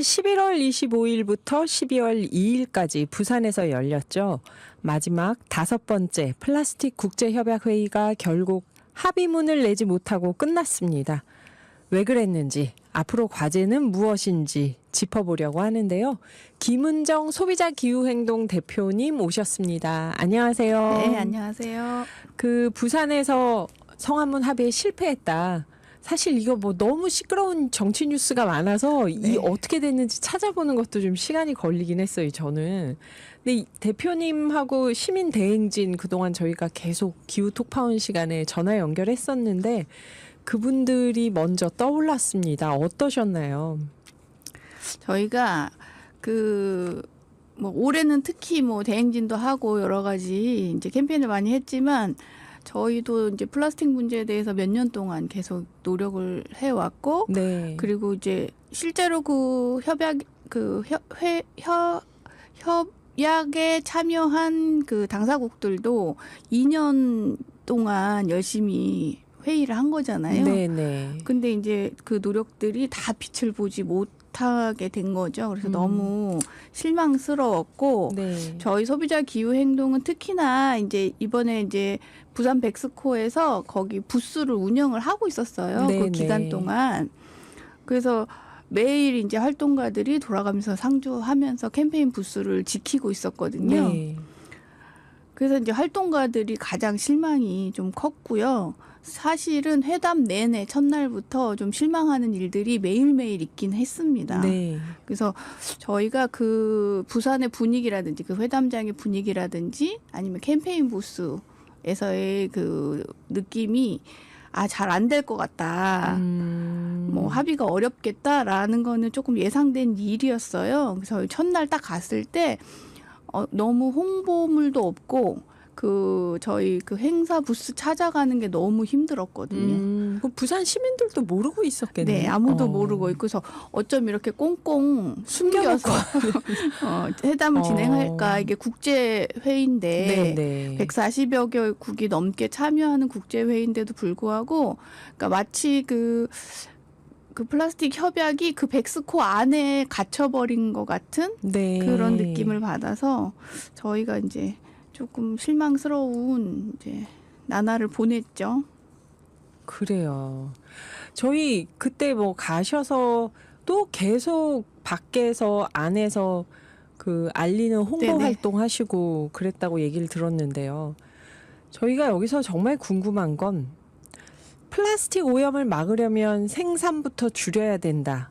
11월 25일부터 12월 2일까지 부산에서 열렸죠. 마지막 다섯 번째 플라스틱 국제협약 회의가 결국 합의문을 내지 못하고 끝났습니다. 왜 그랬는지, 앞으로 과제는 무엇인지 짚어보려고 하는데요. 김은정 소비자 기후행동 대표님 오셨습니다. 안녕하세요. 네, 안녕하세요. 그 부산에서 성한문 합의에 실패했다. 사실 이거 뭐 너무 시끄러운 정치 뉴스가 많아서 이 네. 어떻게 됐는지 찾아보는 것도 좀 시간이 걸리긴 했어요, 저는. 근데 이 대표님하고 시민 대행진 그동안 저희가 계속 기후 톡파운 시간에 전화 연결했었는데 그분들이 먼저 떠올랐습니다. 어떠셨나요? 저희가 그 뭐 올해는 특히 뭐 대행진도 하고 여러 가지 이제 캠페인을 많이 했지만 저희도 이제 플라스틱 문제에 대해서 몇 년 동안 계속 노력을 해왔고 네. 그리고 이제 실제로 그 협약 그회협 협약에 참여한 그 당사국들도 2년 동안 열심히 회의를 한 거잖아요. 네네. 근데 이제 그 노력들이 다 빛을 보지 못 하게 된 거죠. 그래서 음. 너무 실망스러웠고 네. 저희 소비자 기후 행동은 특히나 이제 이번에 이제 부산 백스코에서 거기 부스를 운영을 하고 있었어요. 네, 그 기간 네. 동안. 그래서 매일 이제 활동가들이 돌아가면서 상주하면서 캠페인 부스를 지키고 있었거든요. 네. 그래서 이제 활동가들이 가장 실망이 좀 컸고요. 사실은 회담 내내 첫날부터 좀 실망하는 일들이 매일매일 있긴 했습니다. 네. 그래서 저희가 그 부산의 분위기라든지 그 회담장의 분위기라든지 아니면 캠페인 부스에서의 그 느낌이 아, 잘 안 될 것 같다. 음. 뭐 합의가 어렵겠다라는 거는 조금 예상된 일이었어요. 그래서 첫날 딱 갔을 때 어, 너무 홍보물도 없고 그 저희 그 행사 부스 찾아가는 게 너무 힘들었거든요. 음, 그 부산 시민들도 모르고 있었겠네요. 네, 아무도 어. 모르고 있고서 어쩜 이렇게 꽁꽁 숨겨서 어, 회담을 어. 진행할까 이게 국제 회의인데 네, 네. 140여 개국이 넘게 참여하는 국제 회의인데도 불구하고 그러니까 마치 그그 플라스틱 협약이 그 백스코 안에 갇혀버린 것 같은 네. 그런 느낌을 받아서 저희가 이제 조금 실망스러운 이제 나날을 보냈죠. 그래요. 저희 그때 뭐 가셔서 또 계속 밖에서 안에서 그 알리는 홍보 네네. 활동 하시고 그랬다고 얘기를 들었는데요. 저희가 여기서 정말 궁금한 건 플라스틱 오염을 막으려면 생산부터 줄여야 된다.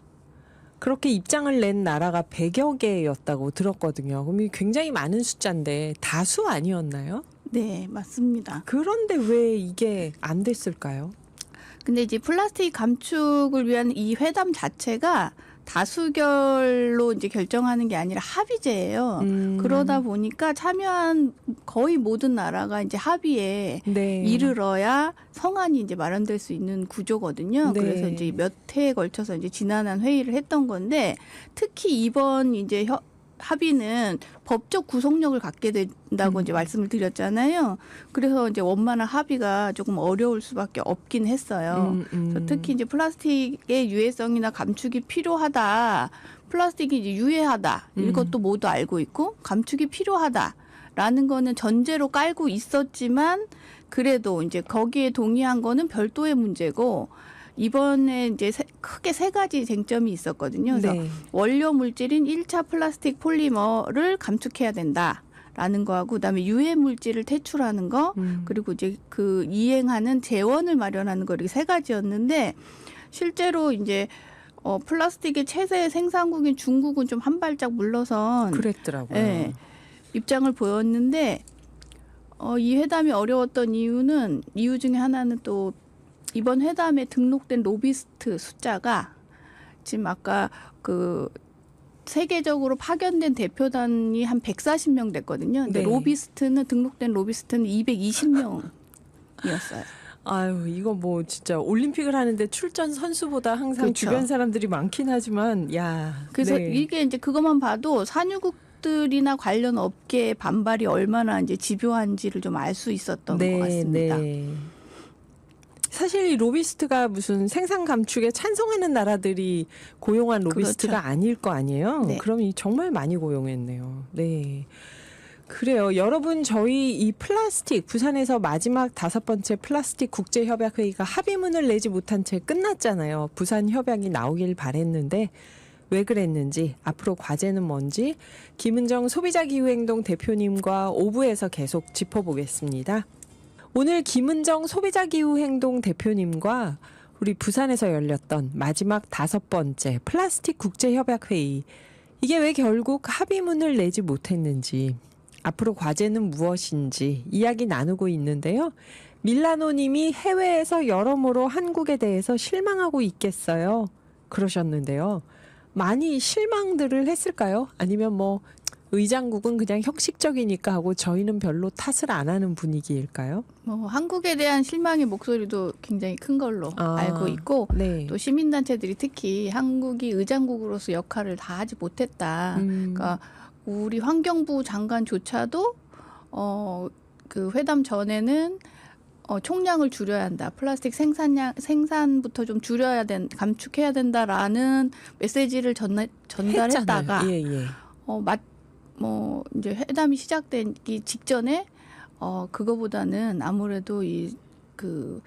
그렇게 입장을 낸 나라가 100여 개였다고 들었거든요. 그럼 이 굉장히 많은 숫자인데 다수 아니었나요? 네, 맞습니다. 그런데 왜 이게 안 됐을까요? 근데 이제 플라스틱 감축을 위한 이 회담 자체가 다수결로 이제 결정하는 게 아니라 합의제예요. 음. 그러다 보니까 참여한 거의 모든 나라가 이제 합의에 네. 이르러야 성안이 이제 마련될 수 있는 구조거든요. 네. 그래서 이제 몇 회에 걸쳐서 이제 지난한 회의를 했던 건데 특히 이번 이제 협 합의는 법적 구속력을 갖게 된다고 음. 이제 말씀을 드렸잖아요. 그래서 이제 원만한 합의가 조금 어려울 수밖에 없긴 했어요. 음, 음. 특히 이제 플라스틱의 유해성이나 감축이 필요하다. 플라스틱이 이제 유해하다. 음. 이것도 모두 알고 있고 감축이 필요하다 라는 거는 전제로 깔고 있었지만 그래도 이제 거기에 동의한 거는 별도의 문제고 이번에 이제 세- 크게 세 가지 쟁점이 있었거든요. 그래서 네. 원료 물질인 1차 플라스틱 폴리머를 감축해야 된다. 라는 거하고 그다음에 유해 물질을 퇴출하는 거 음. 그리고 이제 그 이행하는 재원을 마련하는 거 이렇게 세 가지였는데 실제로 이제 어 플라스틱의 최대 생산국인 중국은 좀 한 발짝 물러선 그랬더라고요. 네. 입장을 보였는데 어 이 회담이 어려웠던 이유는 이유 중에 하나는 또 이번 회담에 등록된 로비스트 숫자가 지금 아까 그 세계적으로 파견된 대표단이 한 140명 됐거든요. 근데 네. 로비스트는 등록된 로비스트는 220명이었어요. 아유, 이거 뭐 진짜 올림픽을 하는데 출전 선수보다 항상 그렇죠. 주변 사람들이 많긴 하지만 야. 그래서 네. 이게 이제 그것만 봐도 산유국 들이나 관련 업계의 반발이 얼마나 이제 집요한지를 좀 알 수 있었던 것 같습니다. 네. 사실 이 로비스트가 무슨 생산 감축에 찬성하는 나라들이 고용한 로비스트가 아닐 거 아니에요. 네. 그럼 이 정말 많이 고용했네요. 네. 그래요. 여러분 저희 이 플라스틱 부산에서 마지막 다섯 번째 플라스틱 국제 협약 회의가 합의문을 내지 못한 채 끝났잖아요. 부산 협약이 나오길 바랬는데 왜 그랬는지 앞으로 과제는 뭔지 김은정 소비자 기후행동 대표님과 오부에서 계속 짚어보겠습니다. 오늘 김은정 소비자 기후행동 대표님과 우리 부산에서 열렸던 마지막 다섯 번째 플라스틱 국제 협약 회의 이게 왜 결국 합의문을 내지 못했는지 앞으로 과제는 무엇인지 이야기 나누고 있는데요. 밀라노 님이 해외에서 여러모로 한국에 대해서 실망하고 있겠어요. 그러셨는데요. 많이 실망들을 했을까요? 아니면 뭐 의장국은 그냥 형식적이니까 하고 저희는 별로 탓을 안 하는 분위기일까요? 뭐 한국에 대한 실망의 목소리도 굉장히 큰 걸로 아. 알고 있고 네. 또 시민단체들이 특히 한국이 의장국으로서 역할을 다 하지 못했다. 음, 그러니까 우리 환경부 장관조차도 어 그 회담 전에는 어 총량을 줄여야 한다. 플라스틱 생산량 생산부터 좀 줄여야 된 감축해야 된다라는 메시지를 전달 전달했다가. 예, 예. 어 맞 뭐 이제 회담이 시작되기 직전에 어 그거보다는 아무래도 이그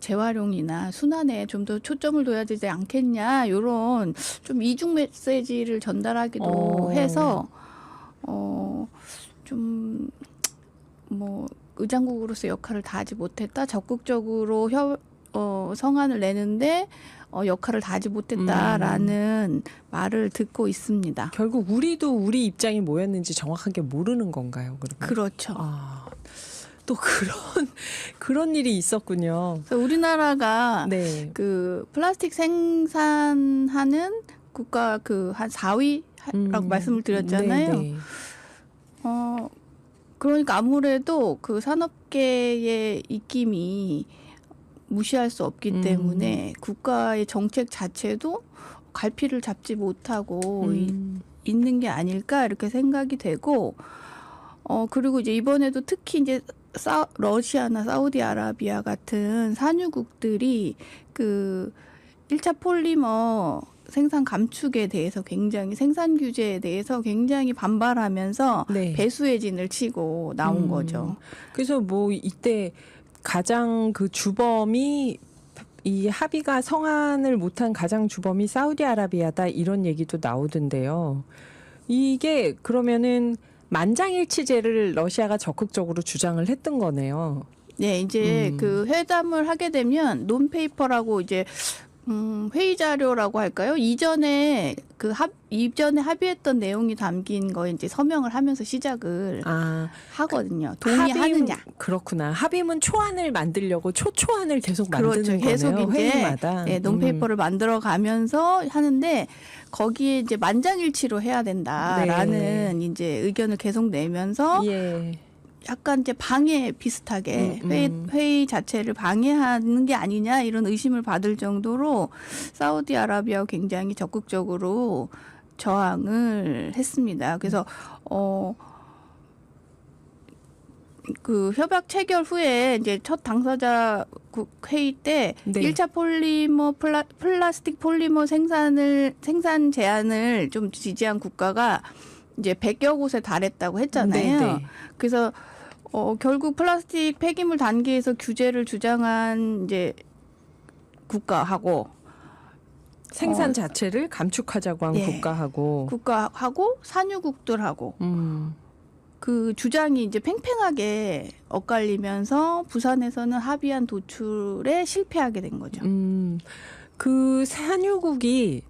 재활용이나 순환에 좀 더 초점을 둬야 되지 않겠냐 요런 좀 이중 메시지를 전달하기도 어. 해서 어좀 뭐 의장국으로서 역할을 다하지 못했다 적극적으로 협 어, 성안을 내는데 어, 역할을 다하지 못했다라는 말을 듣고 있습니다. 결국 우리도 우리 입장이 뭐였는지 정확하게 모르는 건가요? 그러면? 그렇죠. 아, 또 그런 그런 일이 있었군요. 우리나라가 네. 그 플라스틱 생산하는 국가 그 한 4위라고 음, 말씀을 드렸잖아요. 네, 네. 어 그러니까 아무래도 그 산업계의 입김이 무시할 수 없기 음. 때문에 국가의 정책 자체도 갈피를 잡지 못하고 이- 음, 있는 게 아닐까 이렇게 생각이 되고 어 그리고 이제 이번에도 특히 이제 사, 러시아나 사우디아라비아 같은 산유국들이 그 1차 폴리머 생산 감축에 대해서 굉장히 생산 규제에 대해서 굉장히 반발하면서 네. 배수의 진을 치고 나온 음. 거죠. 그래서 뭐 이때 가장 그 주범이 이 합의가 성안을 못한 가장 주범이 사우디아라비아다 이런 얘기도 나오던데요. 이게 그러면은 만장일치제를 러시아가 적극적으로 주장을 했던 거네요. 네, 이제 음. 그 회담을 하게 되면 논페이퍼라고 이제 음, 회의 자료라고 할까요? 이전에 그 합, 이전에 합의했던 내용이 담긴 거 이제 서명을 하면서 시작을 아, 하거든요. 동의하느냐. 합의문- 그렇구나. 합의문 초안을 만들려고 초초안을 계속 그렇죠. 만드는 계속 거네요. 이제 회의마다. 예, 논페이퍼를 만들어 가면서 하는데 거기에 이제 만장일치로 해야 된다라는 이제 의견을 계속 내면서 음. 예. 약간 이제 방해 비슷하게 음, 회의, 음. 회의 자체를 방해하는 게 아니냐 이런 의심을 받을 정도로 사우디아라비아가 굉장히 적극적으로 저항을 했습니다. 그래서 어. 그 협약 체결 후에 이제 첫 당사자 국 회의 때 네. 일 1차 폴리머 플라, 플라스틱 폴리머 생산을 생산 제한을 좀 지지한 국가가 이제 100여 곳에 달했다고 했잖아요. 네, 네. 그래서 어 결국 플라스틱 폐기물 단계에서 규제를 주장한 이제 국가하고 생산 어. 자체를 감축하자고 한 예. 국가하고 국가하고 산유국들하고 음. 그 주장이 이제 팽팽하게 엇갈리면서 부산에서는 합의안 도출에 실패하게 된 거죠. 음, 그 산유국이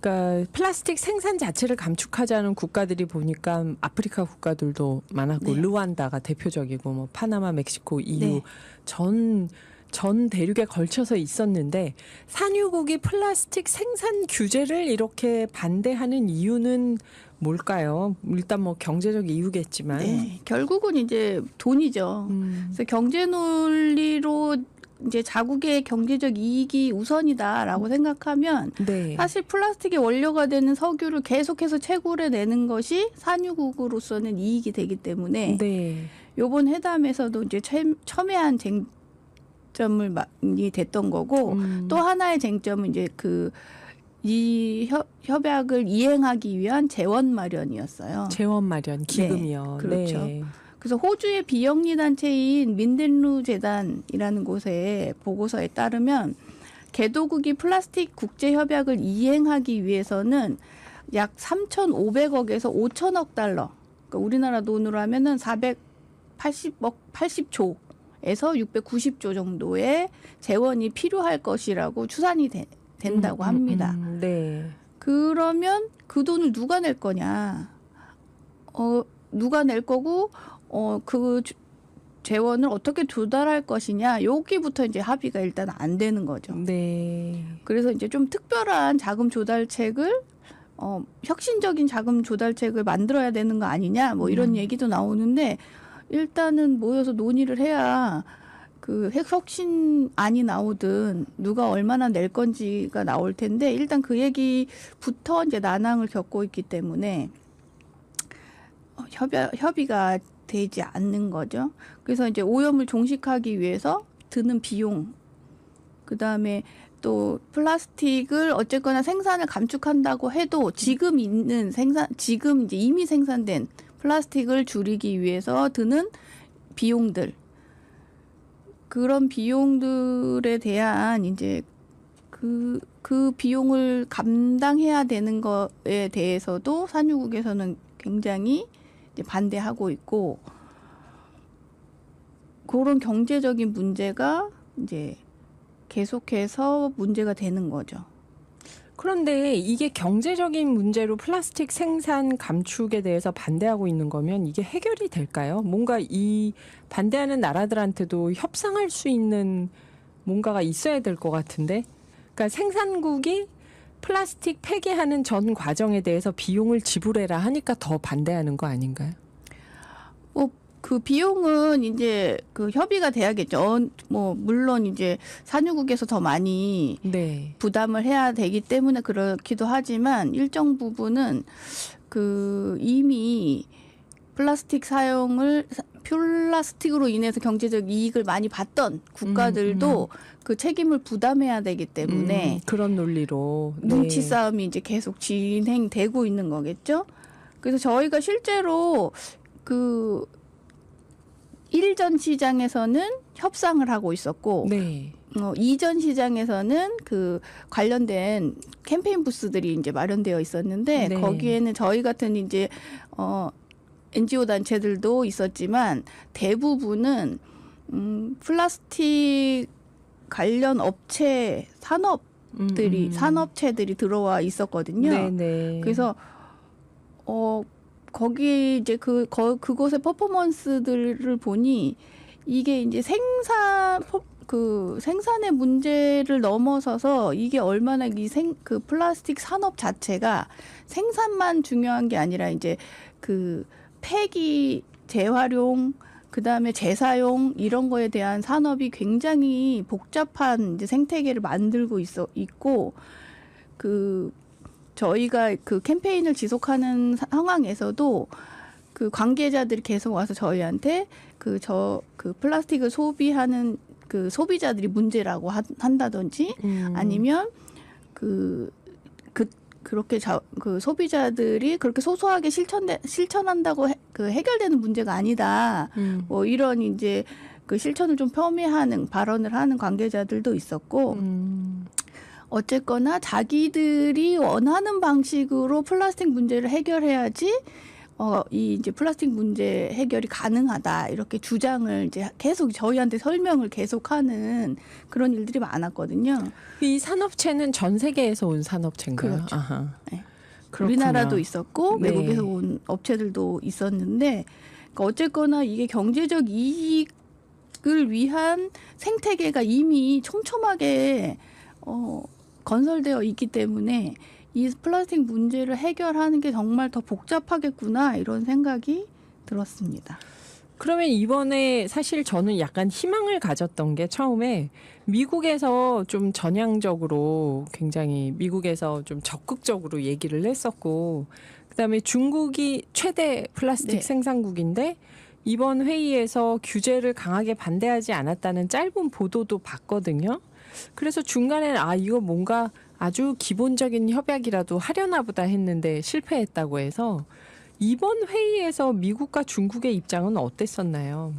그러니까 플라스틱 생산 자체를 감축하자는 국가들이 보니까 아프리카 국가들도 많았고 네. 르완다가 대표적이고 뭐 파나마, 멕시코, EU 네. 전전 대륙에 걸쳐서 있었는데 산유국이 플라스틱 생산 규제를 이렇게 반대하는 이유는 뭘까요? 일단 뭐 경제적 이유겠지만. 네, 결국은 이제 돈이죠. 음, 그래서 경제 논리로 이제 자국의 경제적 이익이 우선이다라고 생각하면 네. 사실 플라스틱의 원료가 되는 석유를 계속해서 채굴해 내는 것이 산유국으로서는 이익이 되기 때문에 네. 요번 회담에서도 이제 첨- 첨예한 쟁, 쟁점을 많이 됐던 거고 음. 또 하나의 쟁점은 이제 그이 협약을 이행하기 위한 재원 마련이었어요. 재원 마련 기금이요. 그렇죠. 네. 그래서 호주의 비영리 단체인 민덴루 재단이라는 곳의 보고서에 따르면 개도국이 플라스틱 국제 협약을 이행하기 위해서는 약 3,500억에서 5천억 달러. 그러니까 우리나라 돈으로 하면은 480억 80조 에서 690조 정도의 재원이 필요할 것이라고 추산이 되- 된다고 음, 음, 합니다. 음, 네. 그러면 그 돈을 누가 낼 거냐? 어, 누가 낼 거고, 어, 그 주- 재원을 어떻게 조달할 것이냐? 여기부터 이제 합의가 일단 안 되는 거죠. 네. 그래서 이제 좀 특별한 자금 조달책을 어, 혁신적인 자금 조달책을 만들어야 되는 거 아니냐? 뭐 이런 음. 얘기도 나오는데 일단은 모여서 논의를 해야 그 혁신안이 나오든 누가 얼마나 낼 건지가 나올 텐데 일단 그 얘기부터 이제 난항을 겪고 있기 때문에 어, 협의, 협의가 되지 않는 거죠. 그래서 이제 오염을 종식하기 위해서 드는 비용, 그 다음에 또 플라스틱을 어쨌거나 생산을 감축한다고 해도 지금 있는 생산, 지금 이제 이미 생산된 플라스틱을 줄이기 위해서 드는 비용들, 그런 비용들에 대한 이제 그, 그 비용을 감당해야 되는 거에 대해서도 산유국에서는 굉장히 반대하고 있고, 그런 경제적인 문제가 이제 계속해서 문제가 되는 거죠. 그런데 이게 경제적인 문제로 플라스틱 생산 감축에 대해서 반대하고 있는 거면 이게 해결이 될까요? 뭔가 이 반대하는 나라들한테도 협상할 수 있는 뭔가가 있어야 될 것 같은데. 그러니까 생산국이 플라스틱 폐기하는 전 과정에 대해서 비용을 지불해라 하니까 더 반대하는 거 아닌가요? 그 비용은 이제 그 협의가 돼야겠죠. 어, 뭐 물론 이제 산유국에서 더 많이 네. 부담을 해야 되기 때문에 그렇기도 하지만 일정 부분은 그 이미 플라스틱 사용을 사- 플라스틱으로 인해서 경제적 이익을 많이 봤던 국가들도 그 책임을 부담해야 되기 때문에 음, 그런 논리로 네. 눈치 싸움이 이제 계속 진행되고 있는 거겠죠. 그래서 저희가 실제로 그 일전 시장에서는 협상을 하고 있었고 네. 어, 이전 시장에서는 그 관련된 캠페인 부스들이 이제 마련되어 있었는데 네. 거기에는 저희 같은 이제 어 NGO 단체들도 있었지만 대부분은 음 플라스틱 관련 업체 산업들이 음, 음. 산업체들이 들어와 있었거든요. 네, 네. 그래서 어 거기 이제 그 거, 그곳의 퍼포먼스들을 보니 이게 이제 생산 퍼- 그 생산의 문제를 넘어서서 이게 얼마나 이 생 그 플라스틱 산업 자체가 생산만 중요한 게 아니라 이제 그 폐기 재활용 그 다음에 재사용 이런 거에 대한 산업이 굉장히 복잡한 이제 생태계를 만들고 있어 있고 그 저희가 그 캠페인을 지속하는 상황에서도 그 관계자들이 계속 와서 저희한테 그 저그 플라스틱을 소비하는 그 소비자들이 문제라고 한- 한다든지 음. 아니면 그, 그, 그렇게 자, 그 소비자들이 그렇게 소소하게 실천돼, 실천한다고 해, 그 해결되는 문제가 아니다. 음. 뭐 이런 이제 그 실천을 좀 폄훼하는 발언을 하는 관계자들도 있었고 음. 어쨌거나 자기들이 원하는 방식으로 플라스틱 문제를 해결해야지 어, 이 이제 플라스틱 문제 해결이 가능하다 이렇게 주장을 이제 계속 저희한테 설명을 계속하는 그런 일들이 많았거든요. 이 산업체는 전 세계에서 온 산업체인가요? 그렇죠. 아하. 네. 그렇구나. 우리나라도 있었고 네. 외국에서 온 업체들도 있었는데 그러니까 어쨌거나 이게 경제적 이익을 위한 생태계가 이미 촘촘하게 어, 건설되어 있기 때문에 이 플라스틱 문제를 해결하는 게 정말 더 복잡하겠구나 이런 생각이 들었습니다. 그러면 이번에 사실 저는 약간 희망을 가졌던 게 처음에 미국에서 좀 전향적으로 굉장히 미국에서 좀 적극적으로 얘기를 했었고 그다음에 중국이 최대 플라스틱 네. 생산국인데 이번 회의에서 규제를 강하게 반대하지 않았다는 짧은 보도도 봤거든요. 그래서 중간에 아 이거 뭔가 아주 기본적인 협약이라도 하려나 보다 했는데 실패했다고 해서 이번 회의에서 미국과 중국의 입장은 어땠었나요?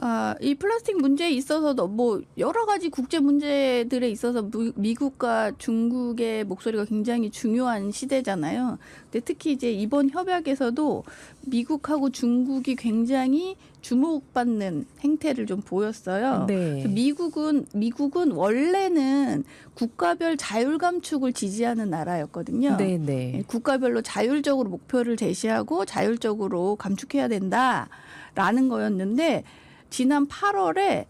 그러니까 이 플라스틱 문제에 있어서도 뭐 여러 가지 국제 문제들에 있어서 무- 미국과 중국의 목소리가 굉장히 중요한 시대잖아요. 근데 특히 이제 이번 협약에서도 미국하고 중국이 굉장히 주목받는 행태를 좀 보였어요. 네. 미국은 미국은 원래는 국가별 자율 감축을 지지하는 나라였거든요. 네, 예, 네. 국가별로 자율적으로 목표를 제시하고 자율적으로 감축해야 된다라는 거였는데 지난 8월에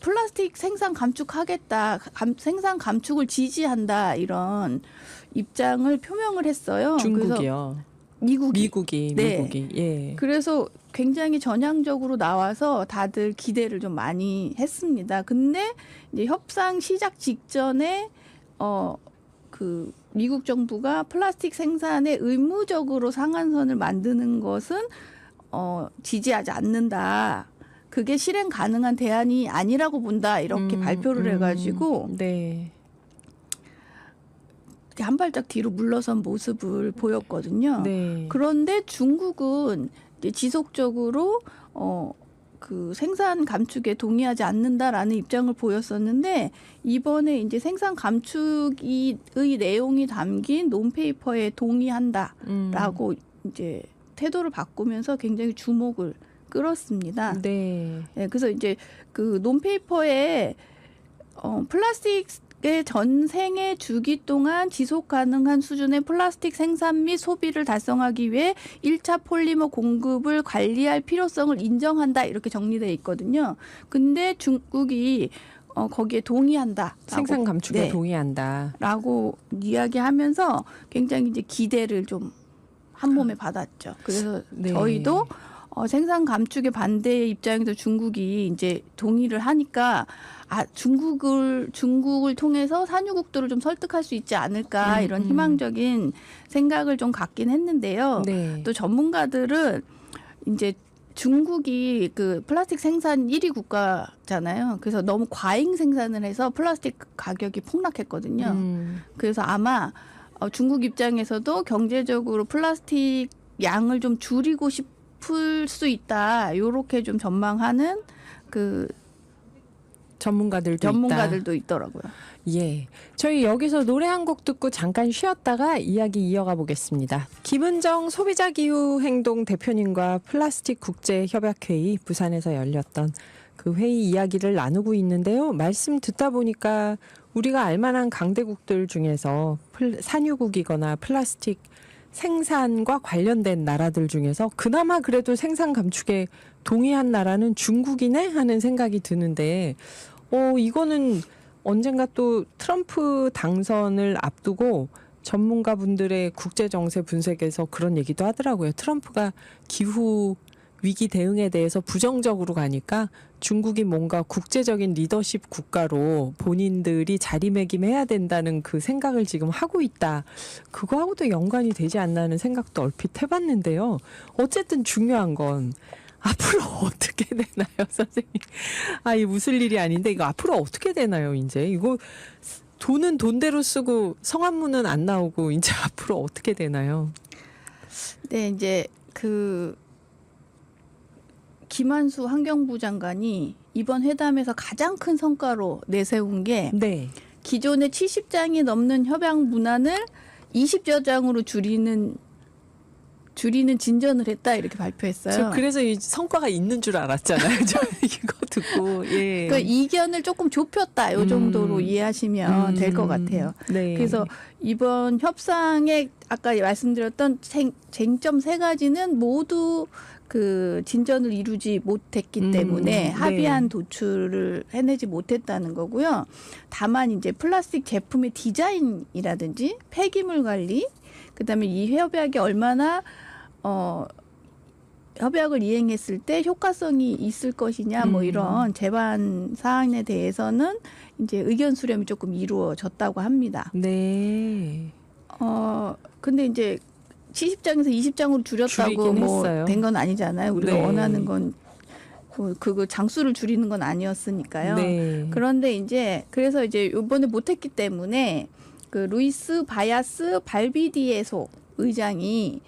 플라스틱 생산 감축하겠다, 감- 생산 감축을 지지한다 이런 입장을 표명을 했어요. 중국이요. 미국이 미국이 네. 미국이 예. 그래서 굉장히 전향적으로 나와서 다들 기대를 좀 많이 했습니다. 근데 이제 협상 시작 직전에 어 그 미국 정부가 플라스틱 생산에 의무적으로 상한선을 만드는 것은 어 지지하지 않는다. 그게 실행 가능한 대안이 아니라고 본다. 이렇게 음, 발표를 음, 해가지고 네. 한 발짝 뒤로 물러선 모습을 보였거든요. 네. 그런데 중국은 지속적으로 어, 그 생산 감축에 동의하지 않는다라는 입장을 보였었는데 이번에 이제 생산 감축의 내용이 담긴 논페이퍼에 동의한다라고 음. 이제 태도를 바꾸면서 굉장히 주목을 끌었습니다. 네. 네, 그래서 이제 그 논페이퍼에 어, 플라스틱 의 전 생애 주기 동안 지속 가능한 수준의 플라스틱 생산 및 소비를 달성하기 위해 1차 폴리머 공급을 관리할 필요성을 인정한다 이렇게 정리돼 있거든요. 근데 중국이 어, 거기에 동의한다. 생산 감축에 네. 동의한다. 라고 이야기하면서 굉장히 이제 기대를 좀 한 몸에 받았죠. 그래서 네. 저희도 어, 생산 감축의 반대 입장에서 중국이 이제 동의를 하니까 아 중국을 중국을 통해서 산유국들을 좀 설득할 수 있지 않을까 음, 이런 음. 희망적인 생각을 좀 갖긴 했는데요. 네. 또 전문가들은 이제 중국이 그 플라스틱 생산 1위 국가잖아요. 그래서 너무 과잉 생산을 해서 플라스틱 가격이 폭락했거든요. 음. 그래서 아마 어, 중국 입장에서도 경제적으로 플라스틱 양을 좀 줄이고 싶 을 수 있다. 요렇게 좀 전망하는 그 전문가들도 있다. 전문가들도 있더라고요. 예. 저희 여기서 노래 한 곡 듣고 잠깐 쉬었다가 이야기 이어가 보겠습니다. 김은정 소비자 기후 행동 대표님과 플라스틱 국제 협약 회의 부산에서 열렸던 그 회의 이야기를 나누고 있는데요. 말씀 듣다 보니까 우리가 알만한 강대국들 중에서 플- 산유국이거나 플라스틱 생산과 관련된 나라들 중에서 그나마 그래도 생산 감축에 동의한 나라는 중국이네 하는 생각이 드는데 어 이거는 언젠가 또 트럼프 당선을 앞두고 전문가분들의 국제 정세 분석에서 그런 얘기도 하더라고요. 트럼프가 기후 위기 대응에 대해서 부정적으로 가니까 중국이 뭔가 국제적인 리더십 국가로 본인들이 자리매김해야 된다는 그 생각을 지금 하고 있다. 그거하고도 연관이 되지 않나는 생각도 얼핏 해봤는데요. 어쨌든 중요한 건 앞으로 어떻게 되나요, 선생님? 아, 이 무슨 일이 아닌데 이거 앞으로 어떻게 되나요, 이제? 이거 돈은 돈대로 쓰고 성한문은 안 나오고 이제 앞으로 어떻게 되나요? 네, 이제 그 김한수 환경부 장관이 이번 회담에서 가장 큰 성과로 내세운 게 네. 기존의 70장이 넘는 협약 문안을 20여 장으로 줄이는 줄이는 진전을 했다 이렇게 발표했어요. 저 그래서 이 성과가 있는 줄 알았잖아요. 저 이거 듣고 예. 그러니까 이견을 조금 좁혔다. 요 정도로 음. 이해하시면 될것 음, 같아요. 네. 그래서 이번 협상에 아까 말씀드렸던 쟁, 쟁점 세 가지는 모두 그 진전을 이루지 못했기 음, 때문에 네. 합의안 도출을 해내지 못했다는 거고요. 다만 이제 플라스틱 제품의 디자인이라든지 폐기물 관리, 그다음에 이 협약이 얼마나 어 협약을 이행했을 때 효과성이 있을 것이냐 뭐 음. 이런 제반 사항에 대해서는 이제 의견 수렴이 조금 이루어졌다고 합니다. 네. 어 근데 이제 70장에서 20장으로 줄였다고 뭐. 된 건 아니잖아요. 우리가 네. 원하는 건 그, 그거 장수를 줄이는 건 아니었으니까요. 네. 그런데 이제 그래서 이제 이번에 못했기 때문에 그 루이스 바야스 발비디에소 의장이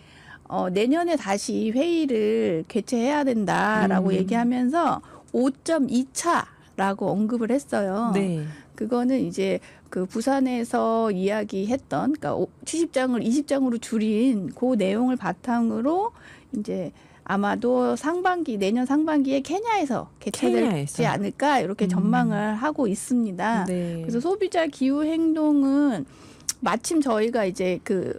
어, 내년에 다시 회의를 개최해야 된다라고 음. 얘기하면서 5.2차라고 언급을 했어요. 네. 그거는 이제 그 부산에서 이야기했던 그러니까 70장을 20장으로 줄인 그 내용을 바탕으로 이제 아마도 상반기 내년 상반기에 케냐에서 개최되지 케냐에서. 않을까 이렇게 음. 전망을 하고 있습니다. 네. 그래서 소비자 기후 행동은 마침 저희가 이제 그,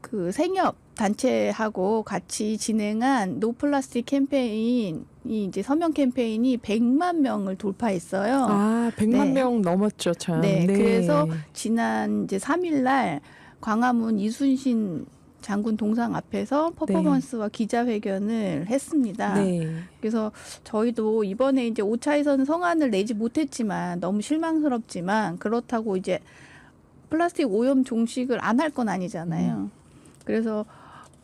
그 생협 단체하고 같이 진행한 노 플라스틱 캠페인 이 이제 서명 캠페인이 100만 명을 돌파했어요. 아, 100만 네. 명 넘었죠, 참. 네, 그래서 지난 이제 3일 날 광화문 이순신 장군 동상 앞에서 퍼포먼스와 기자회견을 했습니다. 네. 그래서 저희도 이번에 이제 5차에서는 성안을 내지 못했지만 너무 실망스럽지만 그렇다고 이제 플라스틱 오염 종식을 안 할 건 아니잖아요. 그래서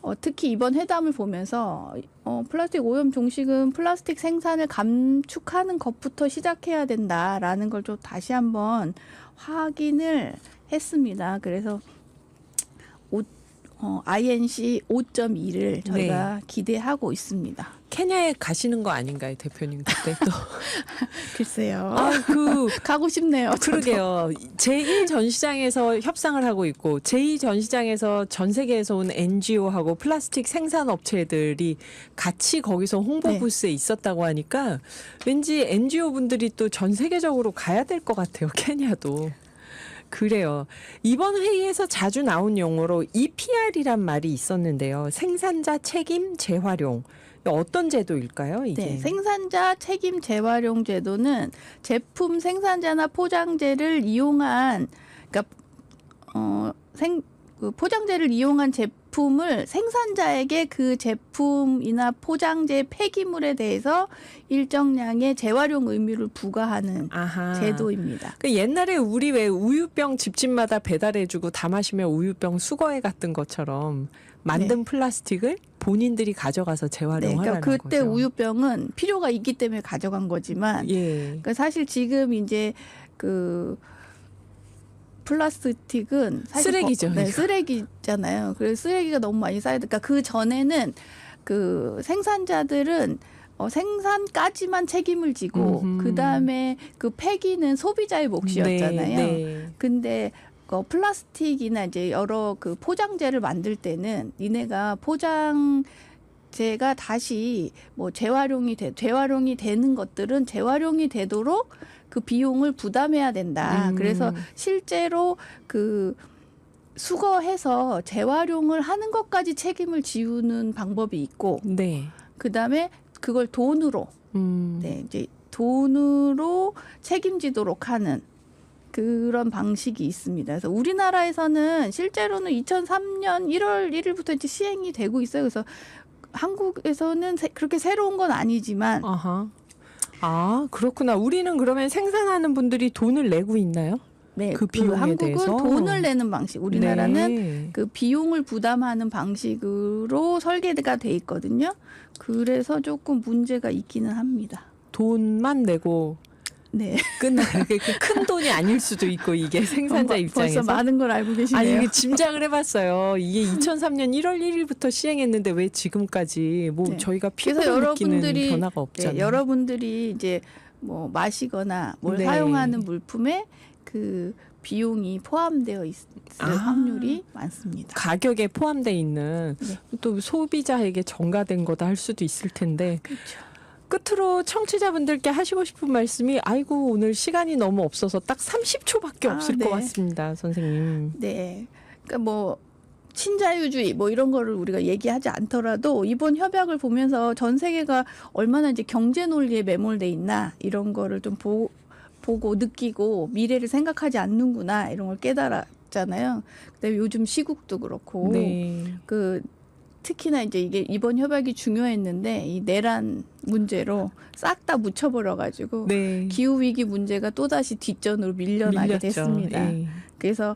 어, 특히 이번 회담을 보면서 어, 플라스틱 오염 종식은 플라스틱 생산을 감축하는 것부터 시작해야 된다라는 걸 좀 다시 한번 확인을 했습니다. 그래서 오, 어, INC 5.2를 저희가 기대하고 있습니다. 케냐에 가시는 거 아닌가요, 대표님 그때 또? 글쎄요. 아, 그 가고 싶네요. 저도. 그러게요. 제1 전시장에서 협상을 하고 있고 제2 전시장에서 전 세계에서 온 NGO하고 플라스틱 생산 업체들이 같이 거기서 홍보 네. 부스에 있었다고 하니까 왠지 NGO 분들이 또 전 세계적으로 가야 될 것 같아요. 케냐도. 그래요. 이번 회의에서 자주 나온 용어로 EPR이란 말이 있었는데요. 생산자 책임 재활용. 어떤 제도일까요, 이게? 네, 생산자 책임 재활용 제도는 제품 생산자나 포장재를 이용한 그러니까 어 생 그 포장재를 이용한 제품 을 생산자에게 그 제품이나 포장재 폐기물에 대해서 일정량의 재활용 의무를 부과하는 아하. 제도입니다. 그 옛날에 우리 왜 우유병 집집마다 배달해주고 다 마시면 우유병 수거해 갔던 것처럼 만든 플라스틱을 본인들이 가져가서 네, 재활용하라는 그러니까 그때 거죠. 우유병은 필요가 있기 때문에 가져간 거지만 예. 그러니까 사실 지금 이제 그 플라스틱은 쓰레기죠, 거- 네. 쓰레기잖아요. 그래서 쓰레기가 너무 많이 쌓여. 그러니까 그 전에는 그 생산자들은 어, 생산까지만 책임을 지고. 그 다음에 그 폐기는 소비자의 몫이었잖아요. 네, 네. 근데 그 플라스틱이나 이제 여러 그 포장재를 만들 때는 니네가 포장재가 다시 뭐 재활용이 돼 재활용이 되는 것들은 재활용이 되도록 그 비용을 부담해야 된다. 음. 그래서 실제로 그 수거해서 재활용을 하는 것까지 책임을 지우는 방법이 있고 네. 그 다음에 그걸 돈으로 음. 네, 이제 돈으로 책임지도록 하는 그런 방식이 있습니다. 그래서 우리나라에서는 실제로는 2003년 1월 1일부터 이제 시행이 되고 있어요. 그래서 한국에서는 세- 그렇게 새로운 건 아니지만 아하. 아, 그렇구나. 우리는 그러면 생산하는 분들이 돈을 내고 있나요? 네, 그 비용에 한국은 대해서? 돈을 내는 방식, 우리나라는 네. 그 비용을 부담하는 방식으로 설계가 돼 있거든요. 그래서 조금 문제가 있기는 합니다. 돈만 내고 네, 끝나. 큰 돈이 아닐 수도 있고 이게 생산자 벌- 입장에서. 벌써 많은 걸 알고 계시네요. 아니 이게 짐작을 해봤어요. 이게 2003년 1월 1일부터 시행했는데 왜 지금까지 뭐 네. 저희가 피부로 느끼는 여러분들이 변화가 없잖아요. 네, 여러분들이 이제 뭐 마시거나 뭘 네. 사용하는 물품에 그 비용이 포함되어 있을 아. 확률이 많습니다. 가격에 포함돼 있는 네. 또 소비자에게 전가된 거다 할 수도 있을 텐데 그렇죠. 끝으로 청취자분들께 하시고 싶은 말씀이 아이고 오늘 시간이 너무 없어서 딱 30초밖에 아, 없을 네. 것 같습니다, 선생님. 네. 그러니까 뭐 친자유주의 뭐 이런 거를 우리가 얘기하지 않더라도 이번 협약을 보면서 전 세계가 얼마나 이제 경제 논리에 매몰돼 있나 이런 거를 좀 보, 보고 느끼고 미래를 생각하지 않는구나 이런 걸 깨달았잖아요. 그다음에 요즘 시국도 그렇고 네. 그 특히나 이제 이게 이번 협약이 중요했는데 이 내란 문제로 싹 다 묻혀버려 가지고 네. 기후 위기 문제가 또 다시 뒷전으로 밀려나게 밀렸죠. 됐습니다. 예. 그래서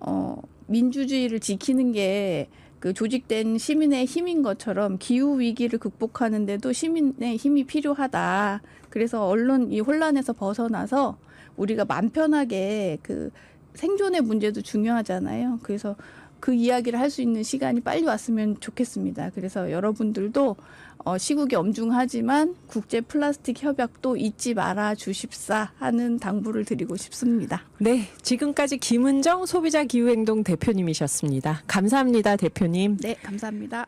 어 민주주의를 지키는 게 그 조직된 시민의 힘인 것처럼 기후 위기를 극복하는데도 시민의 힘이 필요하다. 그래서 언론 이 혼란에서 벗어나서 우리가 맘 편하게 그 생존의 문제도 중요하잖아요. 그래서 그 이야기를 할 수 있는 시간이 빨리 왔으면 좋겠습니다. 그래서 여러분들도 어, 시국이 엄중하지만 국제 플라스틱 협약도 잊지 말아 주십사 하는 당부를 드리고 싶습니다. 네, 지금까지 김은정 소비자 기후행동 대표님이셨습니다. 감사합니다, 대표님. 네, 감사합니다.